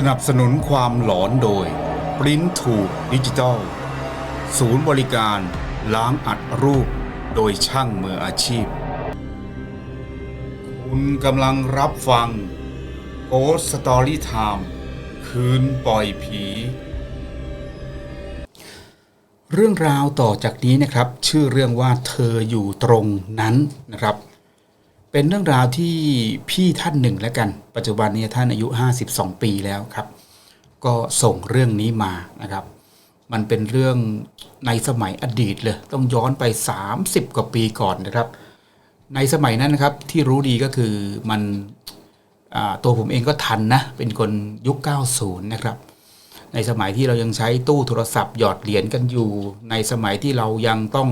สนับสนุนความหลอนโดย ปริ้นถูกดิจิตอลศูนย์บริการล้างอัดรูปโดยช่างมืออาชีพ คุณกำลังรับฟัง Ghost Story Time คืนปล่อยผี เรื่องราวต่อจากนี้นะครับ ชื่อเรื่องว่าเธออยู่ตรงนั้นนะครับ เป็นเรื่องราวที่พี่ท่านหนึ่งแล้วกัน ปัจจุบันนี้ท่านอายุ 52 ปีแล้วครับ ก็ส่งเรื่องนี้มานะครับ มันเป็นเรื่องในสมัยอดีตเลย ต้องย้อนไป 30 กว่าปีก่อนนะครับ ในสมัยนั้นนะครับที่รู้ดีก็คือมันตัวผมเองก็ทันนะ เป็นคนยุค 90 นะครับ ในสมัยที่เรายังใช้ตู้โทรศัพท์หยอดเหรียญกันอยู่ ในสมัยที่เรายังต้อง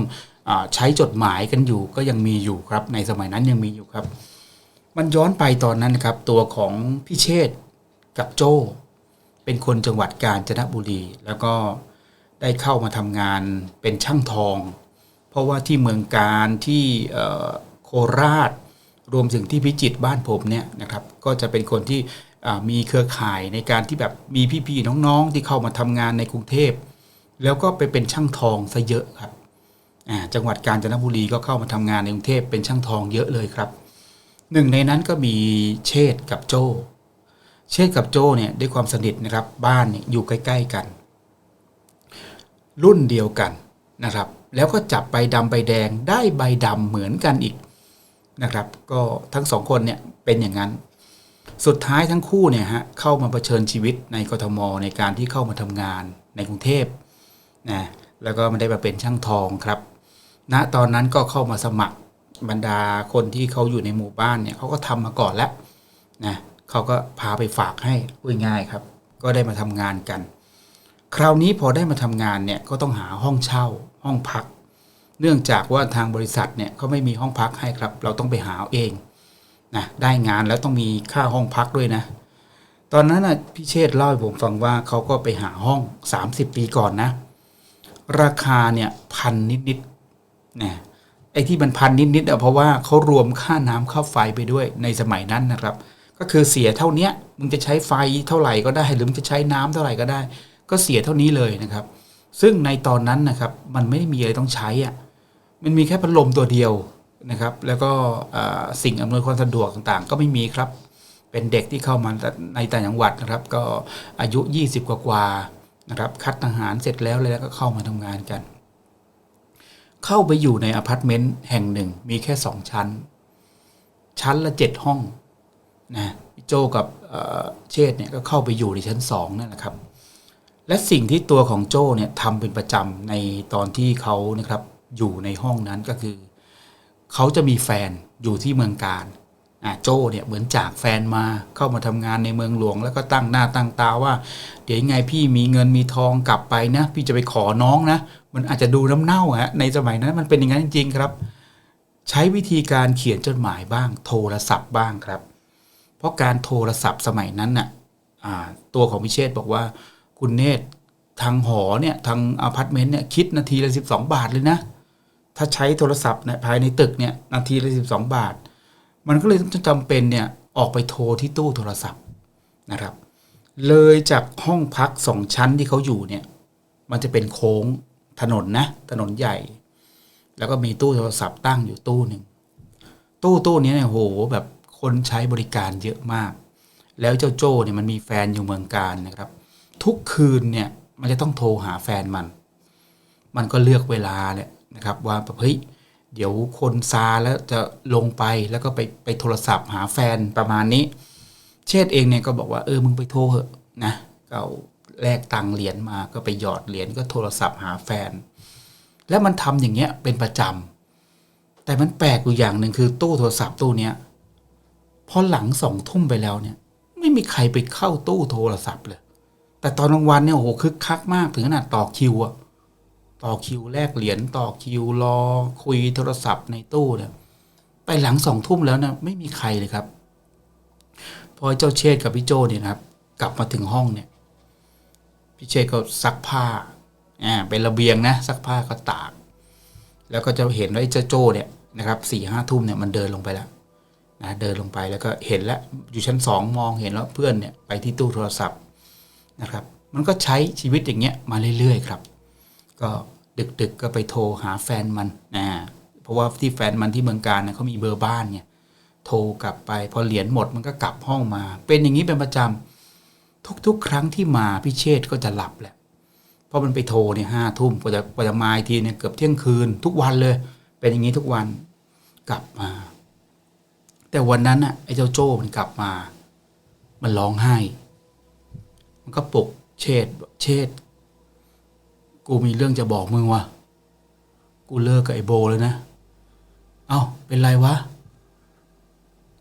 ใช้จดหมายกันอยู่ก็ยังมีอยู่ครับ ในสมัยนั้นยังมีอยู่ครับ มันย้อนไปตอนนั้นนะครับ ตัวของพี่เชษกับโจเป็นคนจังหวัดกาญจนบุรี แล้วก็ได้เข้ามาทำงานเป็นช่างทอง เพราะว่าที่เมืองการที่โคราช รวมถึงที่พิจิตรบ้านผมเนี่ยนะครับ ก็จะเป็นคนที่มีเครือข่ายในการที่แบบมีพี่ๆน้องๆที่เข้ามาทำงานในกรุงเทพ แล้วก็ไปเป็นช่างทองซะเยอะครับ จังหวัดกาญจนบุรีก็เข้ามาทำงานในกรุงเทพเป็นช่างทองเยอะเลยครับหนึ่งในนั้นก็มีเชษกับโจ้เชษกับโจ้เนี่ยด้วยความสนิทนะครับบ้านเนี่ยอยู่ใกล้ ๆกัน รุ่นเดียวกันนะครับ แล้วก็จับใบดำใบแดงได้ใบดำเหมือนกันอีกนะครับ ก็ทั้งสองคนเนี่ยเป็นอย่างนั้น สุดท้ายทั้งคู่เนี่ยฮะเข้ามาเผชิญชีวิตในกทมในการที่เข้ามาทำงานในกรุงเทพนะแล้วก็มาได้มาเป็นช่างทองครับ ณตอนนั้นก็เข้ามาสมัครบรรดาคนที่เขาอยู่ในหมู่บ้านเนี่ยเขาก็ทำมาก่อนแล้วนะเขาก็พาไปฝากให้พูดง่ายๆครับ ก็ได้มาทำงานกัน คราวนี้พอได้มาทำงานเนี่ยก็ต้องหาห้องเช่าห้องพัก เนื่องจากว่าทางบริษัทเนี่ยเขาไม่มีห้องพักให้ครับ เราต้องไปหาเองนะได้งานแล้วต้องมีค่าห้องพักด้วยนะ ตอนนั้นนะพี่เชษเล่าให้ผมฟังว่าเขาก็ไปหาห้อง 30 ปีก่อนนะ ราคาเนี่ยพันนิดๆ นะไอ้ที่มันพันนิดๆอะเพราะว่าเขารวมค่าน้ำค่าไฟไปด้วยในสมัยนั้นนะครับ ก็คือเสียเท่านี้มึงจะใช้ไฟเท่าไหร่ก็ได้ หรือมึงจะใช้น้ำเท่าไหร่ก็ได้ ก็เสียเท่านี้เลยนะครับ ซึ่งในตอนนั้นนะครับมันไม่มีอะไรต้องใช้อะมันมีแค่พัดลมตัวเดียวนะครับ แล้วก็สิ่งอำนวยความสะดวกต่างๆ ก็ไม่มีครับ เป็นเด็กที่เข้ามาในต่างจังหวัดนะครับ ก็อายุ 20 กว่าๆนะครับ คัดทหารเสร็จแล้วเลยแล้วก็เข้ามาทำงานกัน เข้าไปอยู่ในอพาร์ตเมนต์แห่งหนึ่งมีแค่สองชั้น ชั้นละเจ็ดห้องนะโจกับเชษเนี่ยก็เข้าไปอยู่ในชั้นสองนั่นแหละครับ และสิ่งที่ตัวของโจเนี่ยทำเป็นประจำในตอนที่เขานะครับอยู่ในห้องนั้นก็คือ เขาจะมีแฟนอยู่ที่เมืองการ โจ้เนี่ยเหมือนจากแฟนมาเข้ามาทำงานในเมืองหลวง แล้วก็ตั้งหน้าตั้งตาว่า เดี๋ยวยังไงพี่มีเงินมีทองกลับไปนะ พี่จะไปขอน้องนะ มันอาจจะดูน้ำเน่าฮะในสมัยนั้นมันเป็นอย่างนั้นจริง ๆ ครับ ใช้วิธีการเขียนจดหมายบ้าง โทรศัพท์บ้างครับ เพราะการโทรศัพท์สมัยนั้นน่ะตัวของพิเชษบอกว่าคุณเนตทางหอเนี่ยทางอพาร์ตเมนต์เนี่ยคิดนาทีละสิบสองบาทเลยนะ ถ้าใช้โทรศัพท์เนี่ยภายในตึกเนี่ยนาทีละสิบสองบาท มันก็เลยต้องจำเป็นเนี่ยออกไปโทรที่ตู้โทรศัพท์นะครับ เลยจากห้องพักสองชั้นที่เขาอยู่เนี่ยมันจะเป็นโค้งถนนนะถนนใหญ่ แล้วก็มีตู้โทรศัพท์ตั้งอยู่ตู้หนึ่งตู้ตู้นี้เนี่ยโหแบบคนใช้บริการเยอะมาก แล้วเจ้าโจ้เนี่ยมันมีแฟนอยู่เมืองการนะครับ ทุกคืนเนี่ยมันจะต้องโทรหาแฟนมัน มันก็เลือกเวลาแหละนะครับ ว่าแบบเฮ้ย เดี๋ยวคนซาแล้วจะลงไปแล้วก็ไปไปโทรศัพท์หาแฟนประมาณนี้ เชษเองเนี่ยก็บอกว่าเออมึงไปโทรเหอะนะก็เอาแลกตังเหรียญมาก็ไปหยอดเหรียญก็โทรศัพท์หาแฟน แล้วมันทำอย่างเงี้ยเป็นประจำแต่มันแปลกอยู่อย่างหนึ่งคือตู้โทรศัพท์ตู้เนี้ยพอหลังสองทุ่มไปแล้วเนี่ย ไม่มีใครไปเข้าตู้โทรศัพท์เลย แต่ตอนกลางวันเนี่ยโอ้โหคึกคักมากถึงขนาดต่อคิวอะ ต่อคิวแลกเหรียญต่อคิวรอคุยโทรศัพท์ในตู้เนี่ยไปหลังสองทุ่มแล้วเนี่ยไม่มีใครเลยครับ พอเจ้าเชษกับพี่โจเนี่ยนะครับ กลับมาถึงห้องเนี่ยพี่เชษก็ซักผ้าอ่าเป็นระเบียงนะซักผ้าก็ตาก แล้วก็จะเห็นว่าไอ้เจ้าโจเนี่ยนะครับสี่ห้าทุ่มเนี่ยมันเดินลงไปแล้วนะเดินลงไปแล้วก็เห็นแล้วอยู่ชั้นสองมองเห็นแล้วเพื่อนเนี่ยไปที่ตู้โทรศัพท์นะครับ มันก็ใช้ชีวิตอย่างเงี้ยมาเรื่อยๆครับ ก็ดึกๆก็ไปโทรหาแฟนมันนะเพราะว่าที่แฟนมันที่เมืองการนะเขามีเบอร์บ้านเนี่ยโทรกลับไปพอเหรียญหมดมันก็กลับห้องมา เป็นอย่างนี้เป็นประจำทุกๆ ครั้งที่มาพี่เชษก็จะหลับแหละเพราะมันไปโทรเนี่ยห้าทุ่มกว่าจะกว่าจะมาอีกทีเนี่ยเกือบเที่ยงคืน ทุกวันเลย เป็นอย่างนี้ทุกวันกลับมา แต่วันนั้นน่ะไอ้เจ้าโจ้มันกลับมา มันร้องไห้ มันก็ปลุกเชษเชษ กูมีเรื่องจะบอกมึงว่ะ กูเลิกกับไอ้โบแล้วนะ เอ้า เป็นไรวะ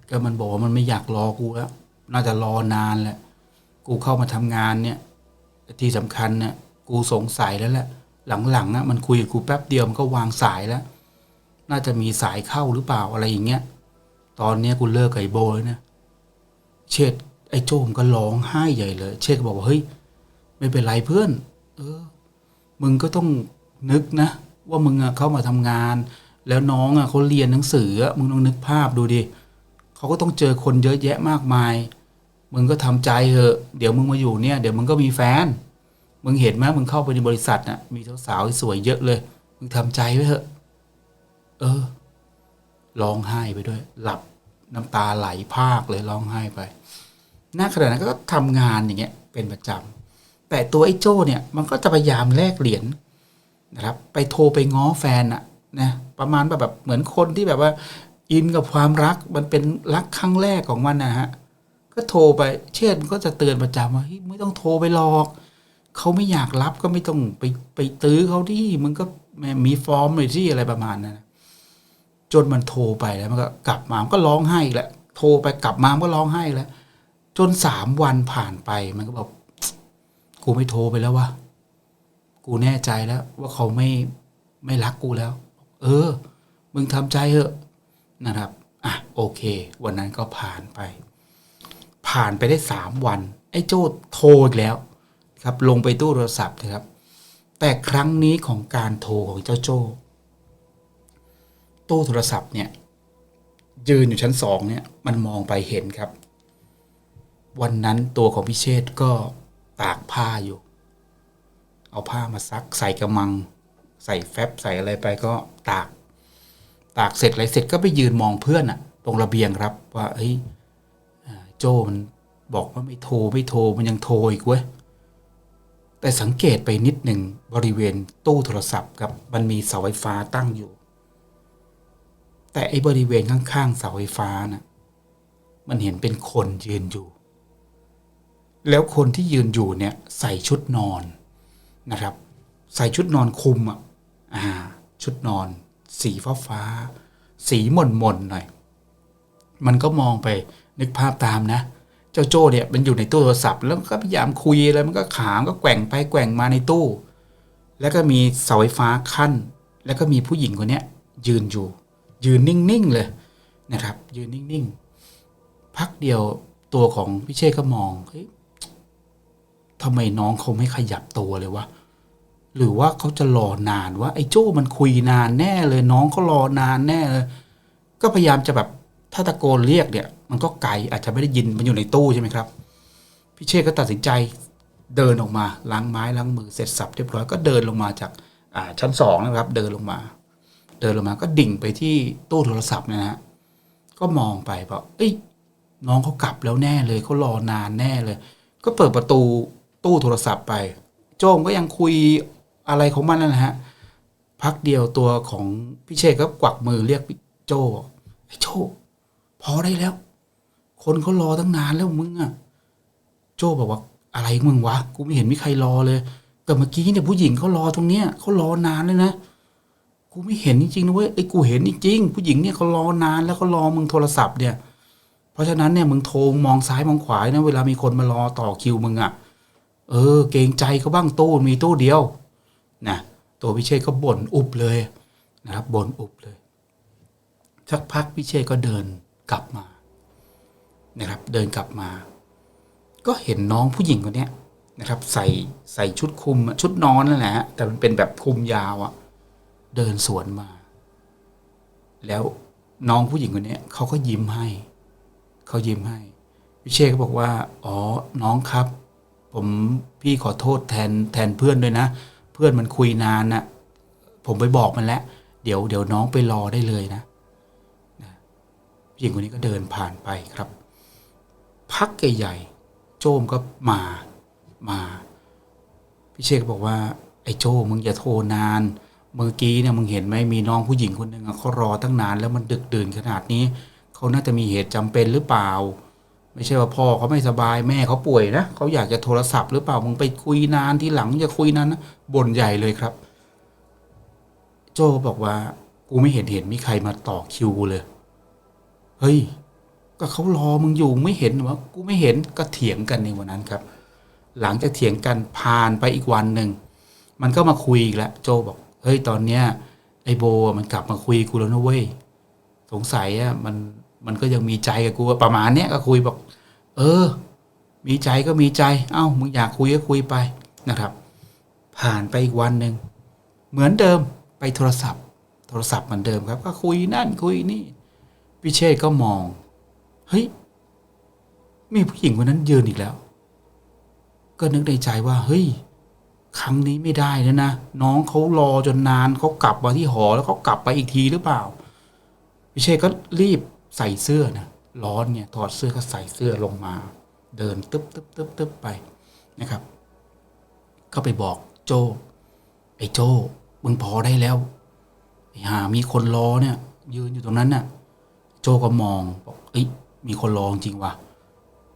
ก็มันบอกว่ามันไม่อยากรอกูแล้ว น่าจะรอนานแหละ กูเข้ามาทำงานเนี่ยที่สำคัญเนี่ยกูสงสัยแล้วแหละ หลังๆอะมันคุยกับกูแป๊บเดียวมันก็วางสายแล้ว น่าจะมีสายเข้าหรือเปล่าอะไรอย่างเงี้ย ตอนเนี้ยกูเลิกกับไอ้โบแล้วนะ เชษฐ์ไอ้โจมก็ร้องไห้ใหญ่เลย เชษฐ์ก็บอกว่าเฮ้ยไม่เป็นไรเพื่อน เออ มึงก็ต้องนึกนะ ว่ามึงอะเข้ามาทำงาน แล้วน้องอะเขาเรียนหนังสือมึงลองนึกภาพดูดิเขาก็ต้องเจอคนเยอะแยะมากมาย มึงก็ทำใจเถอะ เดี๋ยวมึงมาอยู่เนี่ย เดี๋ยวมึงก็มีแฟน มึงเห็นไหมมึงเข้าไปในบริษัทน่ะ มีสาวสวยเยอะเลย มึงทำใจไว้เถอะ เออ ร้องไห้ไปด้วย หลับน้ำตาไหลพากเลยร้องไห้ไปณขณะนั้นก็ทำงานอย่างเงี้ย เป็นประจำ แต่ตัวไอ้โจ้เนี่ยมันก็จะพยายามแลกเหรียญนะครับไปโทรไปง้อแฟนอะนะประมาณแบบแบบเหมือนคนที่แบบว่า อินกับความรักมันเป็นรักครั้งแรกของมันนะฮะก็โทรไปเช่นก็จะเตือนประจำว่าเฮ้ยไม่ต้องโทรไปหรอกเขาไม่อยากรับก็ไม่ต้องไปไปตื้อเขาดิมึงก็มีฟอร์มเลยที่อะไรประมาณนั้นจนมันโทรไปแล้วมันก็กลับมามันก็ร้องไห้อีกแหละโทรไปกลับมามันก็ร้องไห้แล้ว จนสามวันผ่านไปมันก็บอก กูไม่โทรไปแล้ววะกูแน่ใจแล้ว ว่าเขาไม่ไม่รักกูแล้ว เออ มึงทำใจเถอะนะครับ อะโอเค วันนั้นก็ผ่านไป ผ่านไปได้สามวัน ไอ้โจ้โทรอีกแล้ว ครับ ลงไปตู้โทรศัพท์นะครับ แต่ครั้งนี้ของการโทรของเจ้าโจ้ตู้โทรศัพท์เนี่ยยืนอยู่ชั้นสองเนี่ยมันมองไปเห็นครับ วันนั้นตัวของพิเชษก็ ตากผ้าอยู่ เอาผ้ามาซักใส่กระมัง ใส่แฟบใส่อะไรไปก็ตาก ตากเสร็จอะไรเสร็จก็ไปยืนมองเพื่อนอะตรงระเบียงครับ ว่าเฮ้ยโจมันบอกว่าไม่โทรไม่โทรมันยังโทรอีกเว้ยแต่สังเกตไปนิดหนึ่งบริเวณตู้โทรศัพท์ครับมันมีเสาไฟฟ้าตั้งอยู่ แต่ไอ้บริเวณข้างๆเสาไฟฟ้าน่ะมันเห็นเป็นคนยืนอยู่ แล้วคนที่ยืนอยู่เนี่ยใส่ชุดนอนนะครับ ใส่ชุดนอนคลุมอะชุดนอน สีฟ้าฟ้า สีหม่นหม่นหน่อย มันก็มองไปนึกภาพตามนะ เจ้าโจ้เนี่ยมันอยู่ในตู้โทรศัพท์ แล้วก็พยายามคุยอะไรมันก็ขามก็แกว่งไปแกว่งมาในตู้ แล้วก็มีเสาไฟฟ้าขั้น แล้วก็มีผู้หญิงคนเนี้ยยืนอยู่ ยืนนิ่งๆเลยนะครับ ยืนนิ่งๆพักเดียวตัวของพี่เชษก็มองเฮ้ย ทำไมน้องเขาไม่ขยับตัวเลยวะหรือว่าเขาจะรอนานว่าไอ้โจ้มันคุยนานแน่เลยน้องเขารอนานแน่เลยก็พยายามจะแบบถ้าตะโกนเรียกเนี่ย มันก็ไกลอาจจะไม่ได้ยินมันอยู่ในตู้ใช่ไหมครับ พี่เชษก็ตัดสินใจเดินออกมาล้างไม้ล้างมือเสร็จสับเรียบร้อยก็เดินลงมาจากาชั้นสองนะครับ เดินลงมา เดินลงมาก็ดิ่งไปที่ตู้โทรศัพท์นยนะฮะก็มองไปบอกเอ้ยน้องเขากลับแล้วแน่เลยเขารอนานแน่เลย ก็เปิดประตู ตู้โทรศัพท์ไป โจ้มก็ยังคุยอะไรของมันนั่นนะฮะพักเดียวตัวของพี่เชษก็กวักมือเรียกพี่โจ้ไอ้โจ้พอได้แล้ว คนเขารอตั้งนานแล้วมึงอะโจ้บอกว่าอะไรมึงวะกูไม่เห็นมีใครรอเลยแต่เมื่อกี้เนี่ยผู้หญิงเขารอตรงเนี้ยเขารอนานเลยนะกูไม่เห็นจริงๆนะเว้ยไอ้กูเห็นจริงๆผู้หญิงเนี่ยเขารอนานแล้วเขารอมึงโทรศัพท์เนี่ย เพราะฉะนั้นเนี่ยมึงโทรมองซ้ายมองขวานะเวลามีคนมารอต่อคิวมึงอะ่ะ เออ เกรงใจเขาบ้างตู้มีตู้เดียวนะตัวพิเชษก็บ่นอุบเลยนะครับบ่นอุบเลยสักพักพิเชษก็เดินกลับมานะครับ เดินกลับมา ก็เห็นน้องผู้หญิงคนนี้นะครับ ใส่ใส่ชุดคลุมชุดนอนนั่นแหละฮะแต่มันเป็นแบบคลุมยาวอะเดินสวนมา แล้วน้องผู้หญิงคนนี้เขาก็ยิ้มให้เขายิ้มให้พิเชษก็บอกว่า อ๋อน้องครับ ผมพี่ขอโทษแทนแทนเพื่อนด้วยนะ เพื่อนมันคุยนานนะผมไปบอกมันแล้ว เดี๋ยวเดี๋ยวน้องไปรอได้เลยนะผู้หญิงคนนี้ก็เดินผ่านไปครับ พักใหญ่ๆโจมก็มามาพี่เชษก็บอกว่า ไอ้โจมึงอย่าโทรนาน เมื่อกี้เนี่ยมึงเห็นไหมมีน้องผู้หญิงคนหนึ่งเขารอตั้งนานแล้วมันดึกดื่นขนาดนี้เขาน่าจะมีเหตุจำเป็นหรือเปล่า ไม่ใช่ว่าพ่อเขาไม่สบายแม่เขาป่วยนะเขาอยากจะโทรศัพท์หรือเปล่ามึงไปคุยนานทีหลังจะคุยนานนะบ่นใหญ่เลยครับ โจบอกว่า กูไม่เห็นเห็นมีใครมาต่อคิวเลยเฮ้ยก็เขารอมึงอยู่ไม่เห็นวะกูไม่เห็นก็เถียงกันในวันนั้นครับ หลังจากเถียงกันผ่านไปอีกวันหนึ่งมันก็มาคุยอีกแล้วโจบอกเฮ้ยตอนเนี้ยไอโบมันกลับมาคุยกูแล้วนะเว้ยสงสัยอะมัน มันก็ยังมีใจกับกูประมาณเนี้ยก็คุยบอก เออ มีใจก็มีใจ เอ้ามึงอยากคุยก็คุยไปนะครับ ผ่านไปอีกวันหนึ่งเหมือนเดิมไปโทรศัพท์ โทรศัพท์เหมือนเดิมครับ ก็คุยนั่นคุยนี่พิเชษก็มอง เฮ้ยมีผู้หญิงคนนั้นยืนอีกแล้ว ก็นึกในใจว่า เฮ้ย ครั้งนี้ไม่ได้แล้วนะน้องเขารอจนนานเขากลับมาที่หอแล้วเขากลับไปอีกทีหรือเปล่าพิเชษก็รีบ ใส่เสื้อนะร้อนเนี่ยถอดเสื้อก็ใส่เสื้อลงมา เดินตึ๊บตึ๊บตึ๊บตึ๊บไปนะครับ ก็ไปบอกโจไอ้โจมึงพอได้แล้วไอ้หามีคนรอเนี่ย ยืนอยู่ตรงนั้นน่ะ โจก็มองบอกเอ้ยมีคนรอจริงว่ะ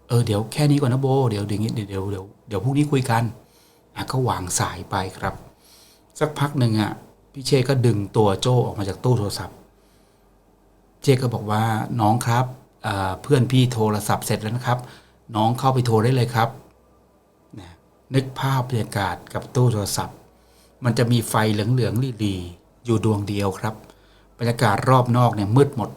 เออเดี๋ยวแค่นี้ก่อนนะโบเดี๋ยวเดี๋ยวเดี๋ยวเดี๋ยวเดี๋ยวเดี๋ยวพรุ่งนี้คุยกันอะก็วางสายไปครับ สักพักหนึ่งอะพี่เชก็ดึงตัวโจออกมาจากตู้โทรศัพท์ เจก็บอกว่าน้องครับเพื่อนพี่โทรศัพท์เสร็จแล้วนะครับ น้องเข้าไปโทรได้เลยครับนึกภาพบรรยากาศกับตู้โทรศัพท์ มันจะมีไฟเหลืองๆลีๆอยู่ดวงเดียวครับ บรรยากาศรอบนอกเนี่ยมืดหมด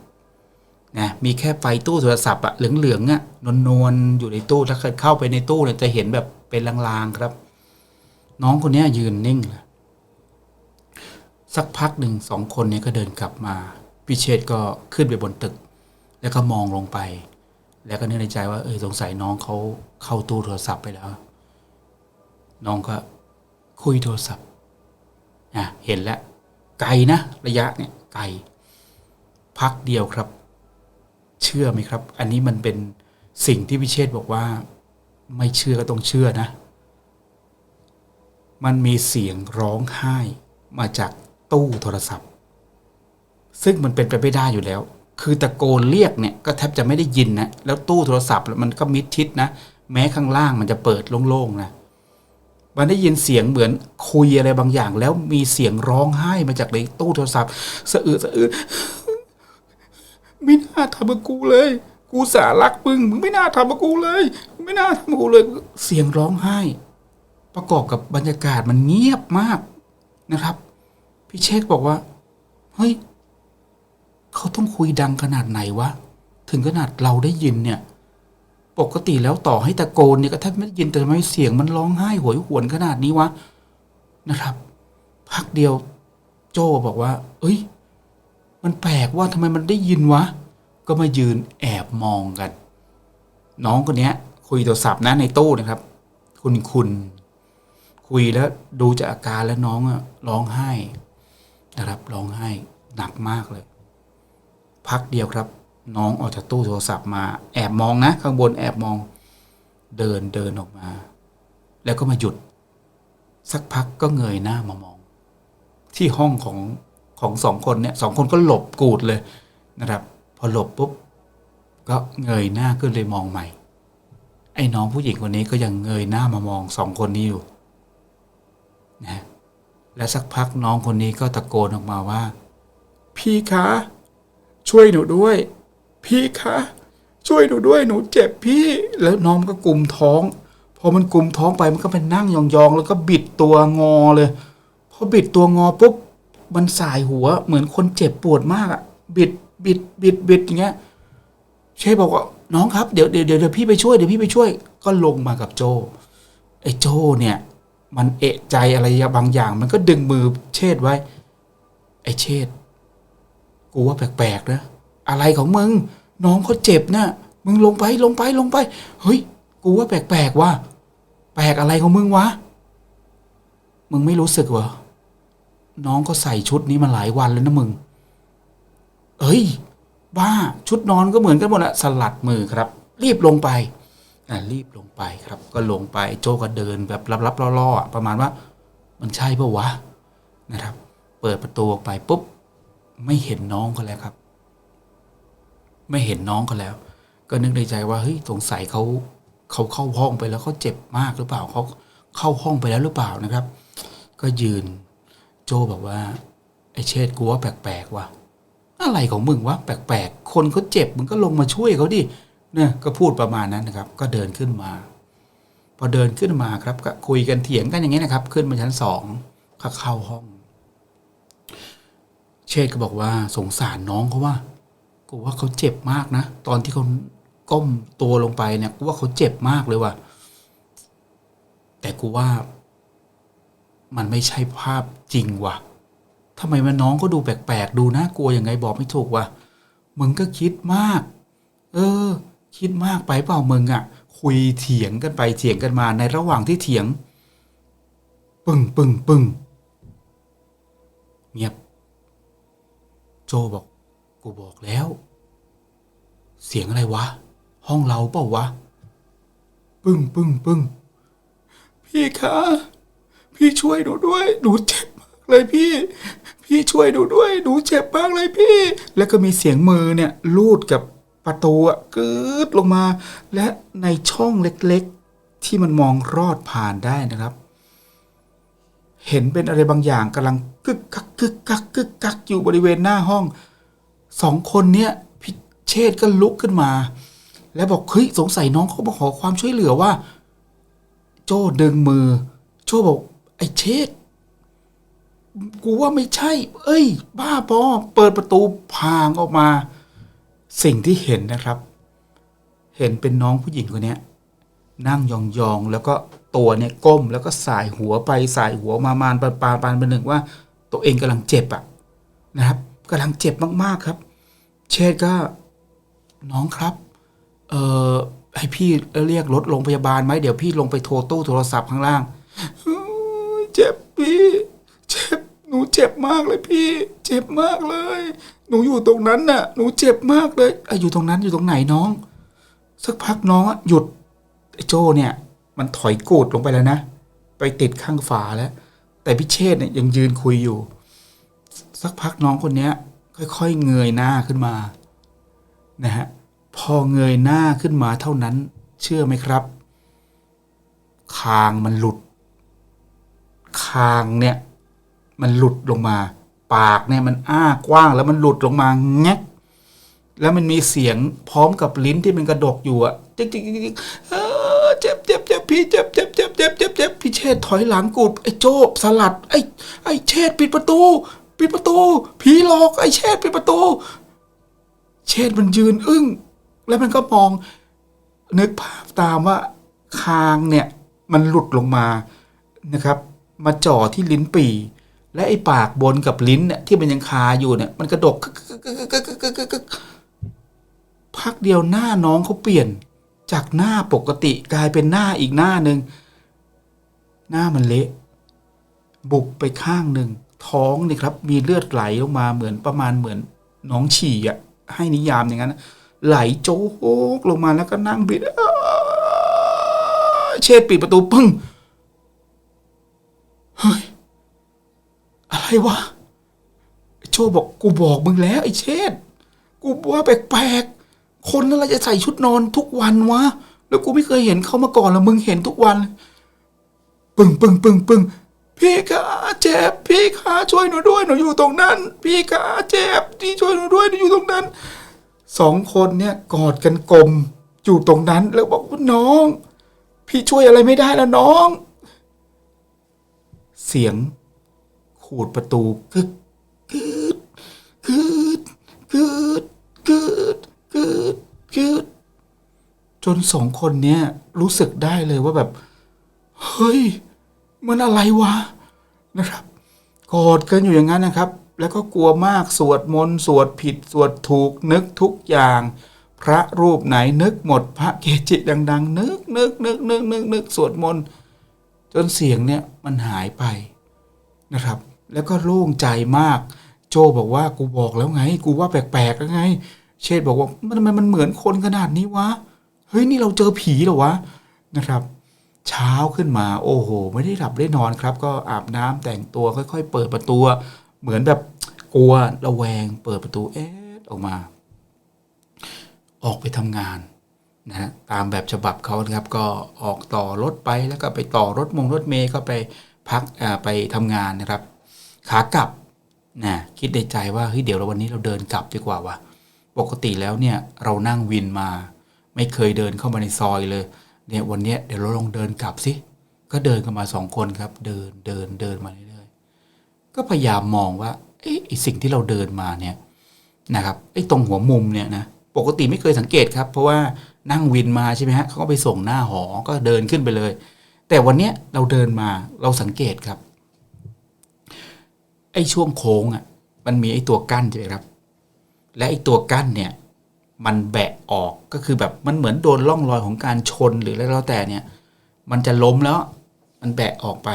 นะมีแค่ไฟตู้โทรศัพท์อะเหลืองๆอะนวลๆอยู่ในตู้ถ้าเกิดเข้าไปในตู้เนี่ยจะเห็นแบบเป็นลางๆครับ น้องคนนี้ยืนนิ่งเลยสักพักหนึ่งสองคนเนี้ก็เดินกลับมา พิเชษก็ขึ้นไปบนตึก แล้วก็มองลงไป แล้วก็นึกในใจว่าเออสงสัยน้องเขาเข้าตู้โทรศัพท์ไปแล้ว น้องก็คุยโทรศัพท์อะเห็นแล้วไกลนะ ระยะเนี่ยไกลพักเดียวครับ เชื่อไหมครับ อันนี้มันเป็นสิ่งที่พิเชษบอกว่า ไม่เชื่อก็ต้องเชื่อนะ มันมีเสียงร้องไห้มาจากตู้โทรศัพท์ ซึ่งมันเป็นไปไม่ได้อยู่แล้ว คือตะโกนเรียกเนี่ยก็แทบจะไม่ได้ยินนะแล้วตู้โทรศัพท์มันก็มิดชิดนะแม้ข้างล่างมันจะเปิดโล่งๆนะมันได้ยินเสียงเหมือนคุยอะไรบางอย่าง แล้วมีเสียงร้องไห้มาจากในตู้โทรศัพท์สะอื้นสะอื้นไม่น่าทำกับกูเลย กูสารักมึงมึงไม่น่าทำกับกูเลยมึงไม่น่าทำกับกูเลย เสียงร้องไห้ ประกอบกับบรรยากาศมันเงียบมากนะครับ พี่เชคบอกว่า เฮ้ย เขาต้องคุยดังขนาดไหนวะ ถึงขนาดเราได้ยินเนี่ย ปกติแล้วต่อให้ตะโกนเนี่ยก็แทบไม่ได้ยินแต่ทำไมเสียงมันร้องไห้โหวยหวนขนาดนี้วะนะครับพักเดียวโจบอกว่า เอ้ย มันแปลกว่าทำไมมันได้ยินวะ ก็มายืนแอบมองกัน น้องคนนี้คุยโทรศัพท์นะในตู้นะครับ คุณคุณคุยแล้วดูจากอาการแล้วน้องอะร้องไห้นะครับร้องไห้หนักมากเลย พักเดียวครับ น้องออกจากตู้โทรศัพท์มา แอบมองนะ ข้างบนแอบมอง เดินเดินออกมา แล้วก็มาหยุด สักพักก็เงยหน้ามามอง ที่ห้องของของสองคนเนี่ยสองคนก็หลบกูดเลยนะครับ พอหลบปุ๊บก็เงยหน้าขึ้นเลยมองใหม่ ไอ้น้องผู้หญิงคนนี้ก็ยังเงยหน้ามามองสองคนนี้อยู่นะและสักพักน้องคนนี้ก็ตะโกนออกมาว่า พี่คะ ช่วยหนูด้วย พี่คะช่วยหนูด้วยหนูเจ็บพี่แล้วน้องก็กลุมท้องพอมันกลุมท้องไปมันก็ไปนั่งยองๆ แล้วก็บิดตัวงอเลยพอบิดตัวงอปุ๊บมันสายหัวเหมือนคนเจ็บปวดมากอะบิดบิดบิดบิดอย่างเงี้ยเชฟบอกว่าน้องครับเดี๋ยวเดี๋ยวเดี๋ยวพี่ไปช่วยเดี๋ยวพี่ไปช่วย ก็ลงมากับโจไอ้โจเนี่ย มันเอะใจอะไรบางอย่าง มันก็ดึงมือเชษไว้ ไอ้เชษ กูว่าแปลกๆนะอะไรของมึง น้องเขาเจ็บนะมึงลงไปลงไปลงไป เฮ้ย กูว่าแปลกๆว่าแปลกอะไรของมึงวะ มึงไม่รู้สึกเหรอ น้องก็ใส่ชุดนี้มาหลายวันแล้วนะมึง เอ้ย บ้าชุดนอนก็เหมือนกันหมดละสลัดมือครับ รีบลงไปอ่ารีบลงไปครับ ก็ลงไปโจก็เดินแบบลับๆล่อๆอะประมาณว่า มันใช่ปะวะนะครับ เปิดประตูออกไปปุ๊บ ไม่เห็นน้องเขาแล้วครับ ไม่เห็นน้องเขาแล้ว ก็นึกในใจว่าเฮ้ยสงสัยเขาเขาเข้าห้องไปแล้วเขาเจ็บมากหรือเปล่าเขาเข้าห้องไปแล้วหรือเปล่านะครับ ก็ยืน โจบอกว่า ไอเชษกูว่าแปลกๆว่ะอะไรของมึงวะแปลกๆคนเขาเจ็บมึงก็ลงมาช่วยเขาดิเนี่ยก็พูดประมาณนั้นนะครับ ก็เดินขึ้นมา พอเดินขึ้นมาครับ ก็คุยกันเถียงกันอย่างนี้นะครับ ขึ้นมาชั้นสองก็เข้าห้อง เชษก็บอกว่าสงสารน้องเขาว่ากูว่าเขาเจ็บมากนะ ตอนที่เขาก้มตัวลงไปเนี่ยกูว่าเขาเจ็บมากเลยว่ะแต่กูว่า มันไม่ใช่ภาพจริงว่ะทำไมมันน้องก็ดูแปลกๆดูน่ากลัวยังไงบอกไม่ถูกว่ะมึงก็คิดมาก เออ คิดมากไปเปล่ามึงอะ่ะ คุยเถียงกันไปเถียงกันมาในระหว่างที่เถียง ปึ้งปึ้งปึ้งเงียบ จบอก กูบอกแล้ว เสียงอะไรวะ ห้องเราเปล่าวะ ปึ้งปึ้งปึ้งพี่คะพี่ช่วยหนูด้วย หนูเจ็บมากเลยพี่ พี่ช่วยหนูด้วย หนูเจ็บมากเลยพี่ แล้วก็มีเสียงมือเนี่ยลูดกับประตูอะกึดลงมา และในช่องเล็กๆ ที่มันมองรอดผ่านได้นะครับ เห็นเป็นอะไรบางอย่างกำลังกึกกักกึกกักกึกกักอยู่บริเวณหน้าห้องสองคนเนี้ยพิเชษก็ลุกขึ้นมา แล้วบอกเฮ้ยสงสัยน้องเขามาขอความช่วยเหลือว่า โจ้ดึงมือ โจ้บอก ไอ้เชษกูว่าไม่ใช่ เอ้ย บ้าพอเปิดประตูพางออกมา สิ่งที่เห็นนะครับ เห็นเป็นน้องผู้หญิงคนนี้นั่งยองๆแล้วก็ ตัวเนี่ยก้มแล้วก็สายหัวไปสายหัวมามานปานปานปานเป็นหนึ่งว่า ตัวเองกำลังเจ็บอะนะครับกำลังเจ็บมากๆครับ เชษก็น้องครับ เอ่อให้พี่เรียกรถโรงพยาบาลไหมเดี๋ยวพี่ลงไปโทรตู้โทรศัพท์ข้างล่างเจ็บพี่ เจ็บหนูเจ็บมากเลยพี่ เจ็บมากเลย หนูอยู่ตรงนั้นน่ะ หนูเจ็บมากเลยออยู่ตรงนั้นอยู่ตรงไหนน้อง สักพักน้องอะหยุดไอ้โจเนี่ย มันถอยกูดลงไปแล้วนะ ไปติดข้างฝาแล้ว แต่พิเชษเนี่ยยังยืนคุยอยู่ สักพักน้องคนเนี้ย ค่อยๆเงยหน้าขึ้นมา นะฮะ พอเงยหน้าขึ้นมาเท่านั้น เชื่อไหมครับ คางมันหลุด คางเนี่ย มันหลุดลงมา ปากเนี่ยมันอ้ากว้างแล้วมันหลุดลงมาแงกแล้วมันมีเสียงพร้อมกับลิ้นที่มันกระดกอยู่อะจิกจิ๊กจิ๊กจิ๊ก เจ็บเจ็บเจ็บพี่เจ็บเจ็บเจ็บเจ็บเจ็บเจ็บพี่เชษถอยหลังกูดไอ้โจบสลัด ไอ้ไอ้เชษปิดประตู ปิดประตู ผีหลอกไอ้เชษปิดประตู เชษมันยืนอึ้ง แล้วมันก็มอง นึกภาพตามว่าคางเนี่ยมันหลุดลงมานะครับ มาจ่อที่ลิ้นปี่ และไอ้ปากบนกับลิ้นเนี่ยที่มันยังคาอยู่เนี่ย มันกระดกพักเดียวหน้าน้องเขาเปลี่ยน จากหน้าปกติกลายเป็นหน้าอีกหน้าหนึ่ง หน้ามันเละ บุบไปข้างหนึ่ง ท้องนี่ครับ มีเลือดไหลลงมาเหมือนประมาณเหมือนน้องฉี่อะ ให้นิยามอย่างนั้น ไหลโจกลงมาแล้วก็นั่งบิดเชษฐ์ปิดประตูปึ้งเฮ้ยอะไรวะโชบอกกูบอกมึงแล้ว ไอ้เชษกูว่าแปลก คนอะไรจะใส่ชุดนอนทุกวันวะ แล้วกูไม่เคยเห็นเขามาก่อนแล้วมึงเห็นทุกวัน ปึ้งปึ้งปึ้งปึ้งพี่ขาเจ็บพี่ขาช่วยหนูด้วยหนูอยู่ตรงนั้น พี่ขาเจ็บพี่ช่วยหนูด้วยหนูอยู่ตรงนั้นสองคนเนี่ยกอดกันกลมอยู่ตรงนั้นแล้วบอกว่าน้อง พี่ช่วยอะไรไม่ได้แล้วน้อง เสียงขูดประตูกึกกึดกึดกึดกึดกึ ดกึดจนสองคนเนี้ยรู้สึกได้เลยว่าแบบ เฮ้ย มันอะไรวะนะครับกอดกันอยู่อย่างนั้นนะครับ แล้วก็กลัวมากสวดมนต์สวดผิด สวดถูกนึกทุกอย่าง พระรูปไหนนึกหมด พระเกจิดัง ๆ นึกนึกนึกนึกนึกนึกสวดมนต์จนเสียงเนี่ยมันหายไปนะครับ แล้วก็โล่งใจมาก โจบอกว่ากูบอกแล้วไง กูว่าแปลกๆแล้วไง เชษบอกว่ามันทำไมมันเหมือนคนขนาดนี้วะ เฮ้ยนี่เราเจอผีเหรอวะนะครับ เช้าขึ้นมาโอ้โห ไม่ได้หลับได้นอนครับ ก็อาบน้ำแต่งตัวค่อยๆ เปิดประตู เหมือนแบบกลัวระแวง เปิดประตูเอ๊ะออกมา ออกไปทำงานนะฮะตามแบบฉบับเขานะครับ ก็ออกต่อรถไปแล้วก็ไปต่อรถมงรถเมย์ก็ไปพักอ่าไปทำงานนะครับ ขากลับนะคิดในใจว่าเฮ้ยเดี๋ยวเราวันนี้เราเดินกลับดีกว่าวะ ปกติแล้วเนี่ยเรานั่งวินมา ไม่เคยเดินเข้ามาในซอยเลยเนี่ยวันนี้เดี๋ยวเราลองเดินกลับสิก็เดินกันมาสองคนครับ เดินเดินเดินมาเรื่อยๆก็พยายามมองว่าเอ๊ะสิ่งที่เราเดินมาเนี่ยนะครับไอ้ตรงหัวมุมเนี่ยนะปกติไม่เคยสังเกตครับ เพราะว่านั่งวินมาใช่ไหมฮะเขาก็ไปส่งหน้าหอก็เดินขึ้นไปเลย แต่วันเนี้ยเราเดินมาเราสังเกตครับไอ้ช่วงโค้งอะมันมีไอ้ตัวกั้นใช่ไหมครับ และไอ้ตัวกั้นเนี่ยมันแบะออกก็คือแบบมันเหมือนโดนร่องรอยของการชนหรืออะไรแล้วแต่เนี่ยมันจะล้มแล้วมันแบะออกไป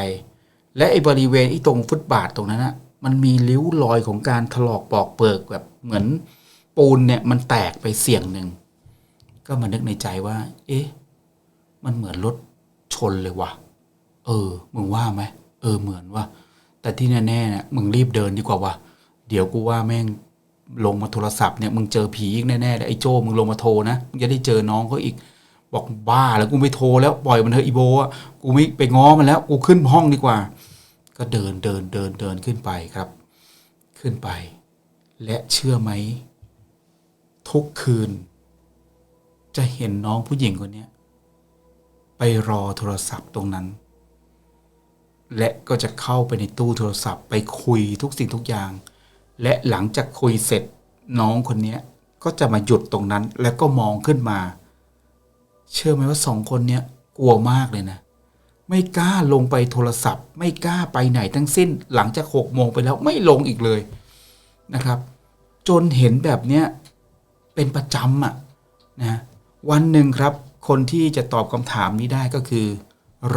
และไอ้บริเวณไอ้ตรงฟุตบาทตรงนั้นนะมันมีริ้วรอยของการถลอกปอกเปิกแบบเหมือนปูนเนี่ยมันแตกไปเสี่ยงหนึ่งก็มานึกในใจว่า เอ๊ะมันเหมือนรถชนเลยว่ะ เออ มึงว่าไหมเออเหมือนว่า แต่ที่แน่ๆเนี่ยมึงรีบเดินดีกว่าว่ะเดี๋ยวกูว่าแม่ง ลงมาโทรศัพท์เนี่ยมึงเจอผีอีกแน่ๆเลยไอ้โจ้มึงลงมาโทรนะมึงจะได้เจอน้องเขาอีก บอกบ้าแล้วกูไม่โทรแล้วปล่อยมันเถอะอีโบอะกูไม่ไปง้อมันแล้วกูขึ้นห้องดีกว่า ก็เดินเดินเดินเดินขึ้นไปครับ ขึ้นไป และเชื่อไหมทุกคืน จะเห็นน้องผู้หญิงคนนี้ไปรอโทรศัพท์ตรงนั้น และก็จะเข้าไปในตู้โทรศัพท์ไปคุยทุกสิ่งทุกอย่าง และหลังจากคุยเสร็จน้องคนเนี้ยก็จะมาหยุดตรงนั้นแล้วก็มองขึ้นมา เชื่อไหมว่าสองคนเนี้ยกลัวมากเลยนะ ไม่กล้าลงไปโทรศัพท์ ไม่กล้าไปไหนทั้งสิ้น หลังจากหกโมงไปแล้วไม่ลงอีกเลยนะครับ จนเห็นแบบเนี้ยเป็นประจำอะนะวันหนึ่งครับ คนที่จะตอบคำถามนี้ได้ก็คือ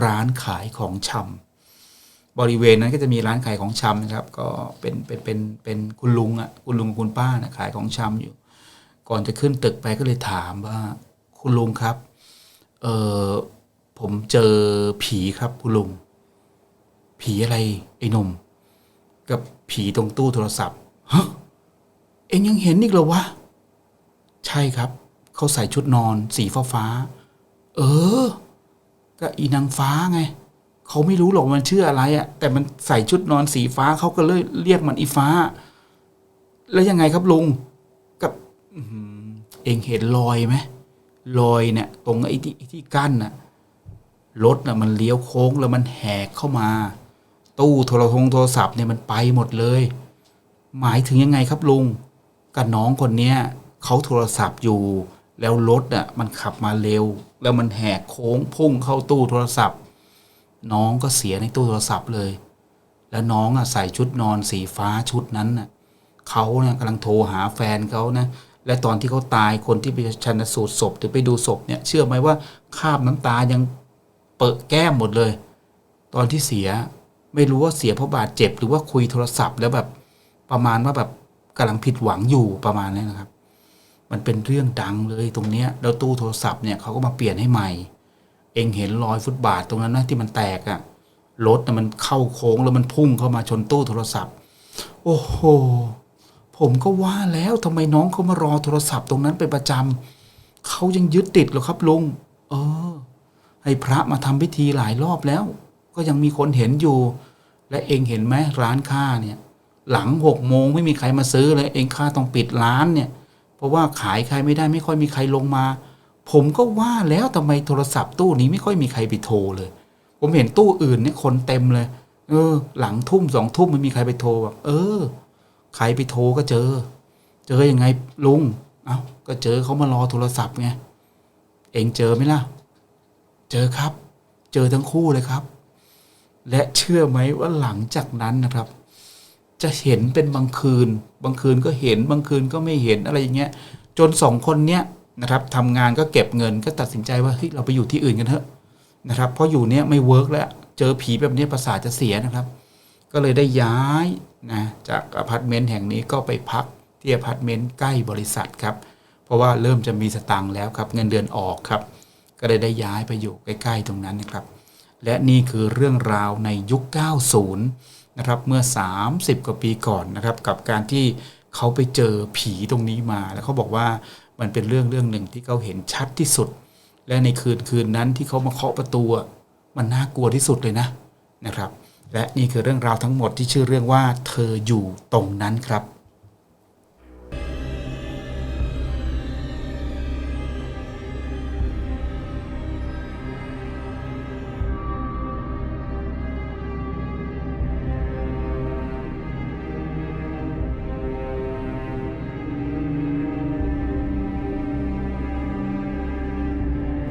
ร้านขายของชำ บริเวณนั้นก็จะมีร้านขายของชำนะครับ ก็เป็นเป็นเป็นเป็นคุณลุงอะคุณลุงกับคุณป้านะขายของชำอยู่ ก่อนจะขึ้นตึกไปก็เลยถามว่าคุณลุงครับ เออผมเจอผีครับคุณลุง ผีอะไรไอ้นม กับผีตรงตู้โทรศัพท์ฮะเอ็งยังเห็นอีกเหรอวะ ใช่ครับ เขาใส่ชุดนอน สีฟ้าฟ้า เออ ก็อีนางฟ้าไง เขาไม่รู้หรอกมันชื่ออะไรอะแต่มันใส่ชุดนอนสีฟ้าเขาก็เลยเรียกมันอีฟ้า แล้วยังไงครับลุงกับอื้อหือเองเห็นรอยไหมรอยเนี่ย ตรงไอ้ที่ที่กั้นน่ะรถน่ะ มันเลี้ยวโค้งแล้วมันแหกเข้ามา ตู้โทรทงโทรศัพท์เนี่ยมันไปหมดเลย หมายถึงยังไงครับลุงกับน้องคนเนี้ยเขาโทรศัพท์อยู่ แล้วรถอะ มันขับมาเร็ว แล้วมันแหกโค้งพุ่งเข้าตู้โทรศัพท์ น้องก็เสียในตู้โทรศัพท์เลย แล้วน้องอะใส่ชุดนอนสีฟ้าชุดนั้นน่ะเขาเนี่ยกำลังโทรหาแฟนเขานะ และตอนที่เขาตายคนที่ไปชันสูตรศพหรือไปดูศพเนี่ย เชื่อไหมว่าคาบน้ำตายังเปิดแก้มหมดเลย ตอนที่เสียไม่รู้ว่าเสียเพราะบาดเจ็บ หรือว่าคุยโทรศัพท์แล้วแบบประมาณว่าแบบกำลังผิดหวังอยู่ประมาณนี้นะครับ มันเป็นเรื่องดังเลยตรงเนี้ยแล้วตู้โทรศัพท์เนี่ยเขาก็มาเปลี่ยนให้ใหม่ เองเห็นรอยฟุตบาทตรงนั้นนะที่มันแตกอะรถนะมันเข้าโค้งแล้วมันพุ่งเข้ามาชนตู้โทรศัพท์ โอ้โห ผมก็ว่าแล้วทำไมน้องเขามารอโทรศัพท์ตรงนั้นเป็นประจำเขายังยึดติดหรอครับลุงเออ ให้พระมาทำพิธีหลายรอบแล้ว ก็ยังมีคนเห็นอยู่ และเองเห็นไหมร้านค้าเนี่ย หลังหกโมงไม่มีใครมาซื้อเลย เองค้าต้องปิดร้านเนี่ย เพราะว่าขายใครไม่ได้ไม่ค่อยมีใครลงมา ผมก็ว่าแล้วทำไมโทรศัพท์ตู้นี้ไม่ค่อยมีใครไปโทรเลย ผมเห็นตู้อื่นเนี่ยคนเต็มเลย เออ หลังทุ่มสองทุ่มไม่มีใครไปโทรแบบเออ ใครไปโทรก็เจอ เจอยังไงลุง เอ้าก็เจอเขามารอโทรศัพท์ไงเองเจอไหมล่ะ เจอครับ เจอทั้งคู่เลยครับ และเชื่อไหมว่าหลังจากนั้นนะครับ จะเห็นเป็นบางคืน บางคืนก็เห็นบางคืนก็ไม่เห็นอะไรอย่างเงี้ย จนสองคนเนี้ย นะครับทำงานก็เก็บเงินก็ตัดสินใจว่าเฮ้ยเราไปอยู่ที่อื่นกันเถอะนะครับ เพราะอยู่เนี้ยไม่เวิร์กแล้ว เจอผีแบบนี้ประสาทจะเสียนะครับ ก็เลยได้ย้ายนะจากอพาร์ตเมนต์แห่งนี้ก็ไปพักที่อพาร์ตเมนต์ใกล้บริษัทครับ เพราะว่าเริ่มจะมีสตังค์แล้วครับ เงินเดือนออกครับ ก็เลยได้ย้ายไปอยู่ใกล้ ๆ ตรงนั้นนะครับ และนี่คือเรื่องราวในยุค 90 นะครับ เมื่อ 30 กว่าปีก่อนนะครับ กับการที่เขาไปเจอผีตรงนี้มา แล้วเขาบอกว่ามันเป็นเรื่องเรื่องหนึ่งที่เขาเห็นชัดที่สุด และในคืนคืนนั้นที่เขามาเคาะประตูมันน่ากลัวที่สุดเลยนะนะครับ และนี่คือเรื่องราวทั้งหมดที่ชื่อเรื่องว่าเธออยู่ตรงนั้นครับ